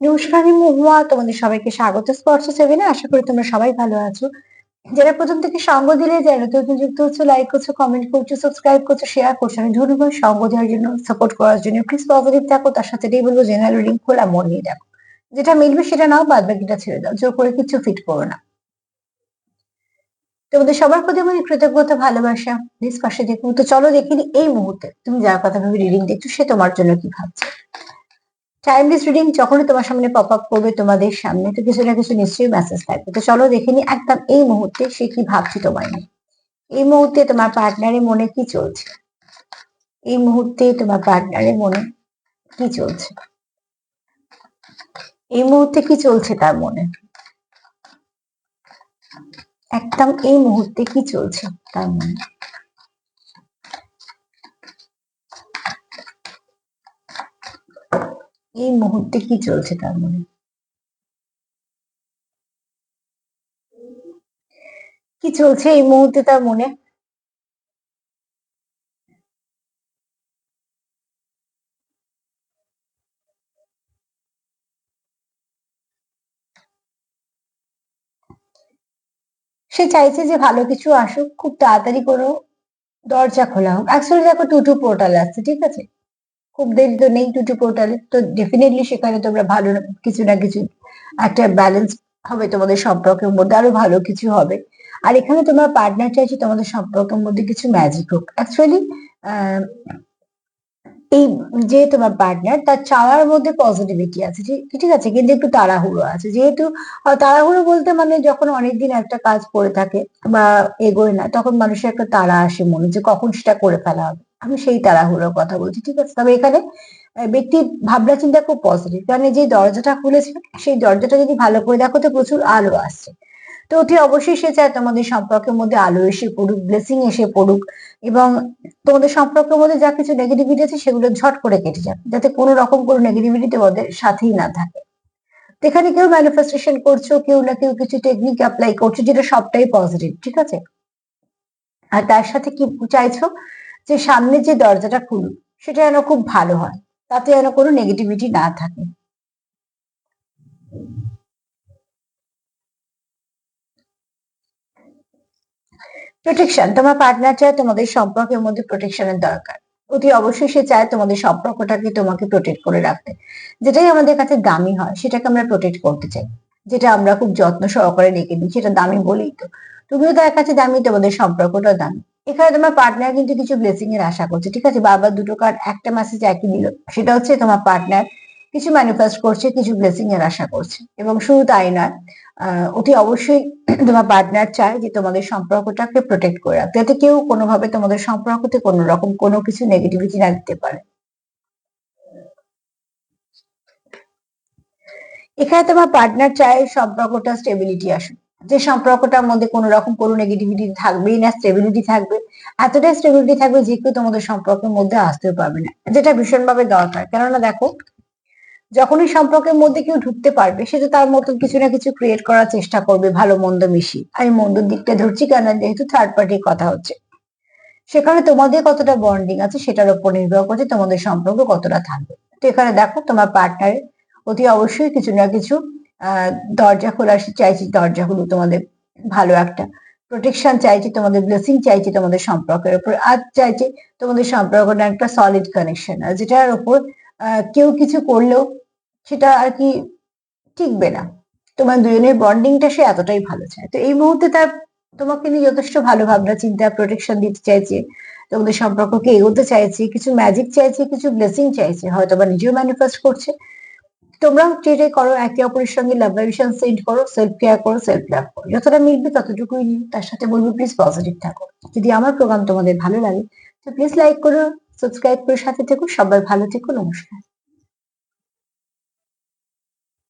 নমস্কার, আমি মহুয়া। তোমাদের সবাইকে স্বাগত। স্পর্শ সেভেনে আশা করি তোমরা সবাই ভালো আছো। যারা প্রথম থেকে সঙ্গ দিলে, যারা নতুন যুক্ত হচ্ছে লাইক করছ কমেন্ট করছ সাবস্ক্রাইব করছ শেয়ার করছ, আমি ধন্যবাদ সঙ্গ দেওয়ার জন্য সাপোর্ট করার জন্য প্লিজ পজিটিভ থাকো। তার সাথে এটাই বলব জেনারেল রিডিং খোলা, মন নিয়ে দেখো। যেটা মিলবে সেটা নাও, বাদ বাকিটা ছেড়ে দাও। জোর করে কিছু ফিট করো না। তোমাদের সবার প্রতি আমার কৃতজ্ঞতা, ভালোবাসা। প্লিজ পাশে দেখো তো চলো দেখিনি এই মুহূর্তে, তুমি যার কথা ভাবে রিডিং দেখছ, সে তোমার জন্য কি ভাবছে? টাইমলেস রিডিং যখনই তোমার সামনে পপ আপ করবে তোমাদের সামনে, তো কিছু না কিছু নিশ্চয়ই মেসেজ থাকবে। তো চলো দেখে নি একদম এই মুহূর্তে সে কি ভাবছে তোমায় নিয়ে। এই মুহূর্তে তোমার পার্টনারের মনে কি চলছে? এই মুহূর্তে তোমার পার্টনারের মনে কি চলছে? এই মুহূর্তে কি চলছে তার মনে? একদম এই মুহূর্তে কি চলছে তার মনে? এই মুহূর্তে কি চলছে তার মনে? কি চলছে এই মুহূর্তে তার মনে? সে চাইছে যে ভালো কিছু আসুক, খুব তাড়াতাড়ি কোনো দরজা খোলা হোক। অ্যাকচুয়ালি দেখো টুটু পোর্টাল আসছে ঠিক আছে? খুব দেরি তো নেই টুটু পোর্টালে তো ডেফিনেটলি সেখানে তোমরা ভালো কিছু না কিছু, একটা ব্যালেন্স হবে তোমাদের সম্পর্কের মধ্যে, আরও ভালো কিছু হবে। আর এখানে তোমার পার্টনার চাইছে তোমাদের সম্পর্কের মধ্যে কিছু ম্যাজিক হোক। অ্যাকচুয়ালি এই যে তোমার পার্টনার তার চাওয়ার মধ্যে পজিটিভিটি আছে ঠিক আছে, কিন্তু একটু তাড়াহুড়ো আছে। যেহেতু তাড়াহুড়ো বলতে মানে যখন অনেকদিন একটা কাজ করে থাকে বা এগোয় না, তখন মানুষের একটা তাড়া আসে মনে, যে কখন সেটা করে ফেলা হবে। আমি সেই তাড়াহুড়োর কথা বলছি, ঠিক আছে? তবে এখানে ব্যক্তির ভাবনা চিন্তা খুব পজিটিভ কারণ যে দরজাটা খুলেছে, সেই দরজাটা যদি ভালো করে দেখো তো প্রচুর আলো আসছে। তো অতি অবশ্যই সে চায় তোমাদের সম্পর্কের মধ্যে আলো এসে পড়ুক ব্লেসিং এসে পড়ুক, এবং তোমাদের সম্পর্কের মধ্যে যা কিছু নেগেটিভিটি আছে সেগুলো ঝট করে কেটে যাবে যাতে কোনো রকম কোনো নেগেটিভিটি তোমাদের সাথেই না থাকে। এখানে কেউ ম্যানিফেস্টেশন করছ, কেউ না কেউ কিছু টেকনিক অ্যাপ্লাই করছ, যেটা সবটাই পজিটিভ ঠিক আছে? আর তার সাথে কি চাইছো? যে সামনে যে দরজাটা খুলুক সেটা যেন খুব ভালো হয়, তাতে যেন কোনো নেগেটিভিটি না থাকে। প্রোটেকশন তোমার পার্টনার চায় তোমাদের সম্পর্কের মধ্যে প্রোটেকশনের দরকার। অতি অবশ্যই সে চায় তোমাদের সম্পর্কটাকে তোমাকে প্রোটেক্ট করে রাখতে। যেটাই আমাদের কাছে দামি হয়, সেটাকে আমরা প্রোটেক্ট করতে চাই। যেটা আমরা খুব যত্ন সহকারে রেখে দিই, সেটা দামি বলেই তো। তুমিও তার কাছে দামি, তোমাদের সম্পর্কটা দামি। এখানে তোমার পার্টনার কিন্তু কিছু ব্লেসিং এর আশা করছে, ঠিক আছে? বারবার দুটো কার্ড একটা মেসেজ একই দিল। সেটা হচ্ছে তোমার পার্টনার কিছু ম্যানিফেস্ট করছে, কিছু ব্লেসিং এর আশা করছে। এবং শুধু তাই নয় অতি অবশ্যই তোমার পার্টনার চায় যে তোমাদের সম্পর্কটাকে প্রোটেক্ট করে রাখতে, যাতে কেউ কোনোভাবে তোমাদের সম্পর্কতে কোনো রকম কোনো কিছু নেগেটিভিটি না দিতে পারে। এখানে তোমার পার্টনার চায় সম্পর্কটা স্টেবিলিটি আসুক। যে সম্পর্কটার মধ্যে কোনো রকম কোনো নেগেটিভিটি থাকবেই না স্টেবিলিটি থাকবে। এতটাই স্টেবিলিটি থাকবে যে কেউ তোমাদের সম্পর্কের মধ্যে আসতেও পারবে না। যেটা ভীষণভাবে দরকার। কেননা দেখো, যখনই সম্পর্কের মধ্যে কেউ ঢুকতে পারবে, সে তো তার মতন কিছু না কিছু ক্রিয়েট করার চেষ্টা করবে, ভালো মন্দ মিশি আমি মন্দর দিকটা ধরছি কেন যেহেতু থার্ড পার্টির কথা হচ্ছে। সেখানে তোমাদের কতটা বন্ডিং আছে সেটার উপর নির্ভর করছে তোমাদের সম্পর্ক কতটা থাকবে। তো এখানে দেখো, তোমার পার্টনার অতি অবশ্যই কিছু না কিছু দরজা খোলা চাইছি দরজা হলো তোমাদের ভালো একটা প্রোটেকশন চাইছি তোমাদের ব্লেসিং চাইছি তোমাদের সম্পর্কের উপর আজ চাইছে তোমাদের সম্পর্কটা একটা সলিড কানেকশন যেটার উপর কেউ কিছু করলেও সেটা আর কি টিকবে না। তোমার দুজনের বন্ডিংটা সে এতটাই ভালো চায়। তো এই মুহূর্তে তার, তোমাকে নিয়ে যথেষ্ট ভালো ভাবনা, চিন্তা প্রোটেকশন দিতে চাইছে, তোমাদের সম্পর্ককে এগোতে চাইছে, কিছু ম্যাজিক চাইছে, কিছু ব্লেসিং চাইছে হয়তো বা নিজেও ম্যানিফেস্ট করছে তোমরাও ট্রেটে করো, একে অপরের সঙ্গে লাভ ভাইব্রেশন সেন্ড করো সেলফ কেয়ার করো সেলফ লাভ করো। যতটা মিলবে ততটুকুই নিও। তার সাথে বলব প্লিজ পজিটিভ থাকো। যদি আমার প্রোগ্রাম তোমাদের ভালো লাগে, তো প্লিজ লাইক করো সাবস্ক্রাইব করে সাথে থেকো। সবাই ভালো থেকো, নমস্কার।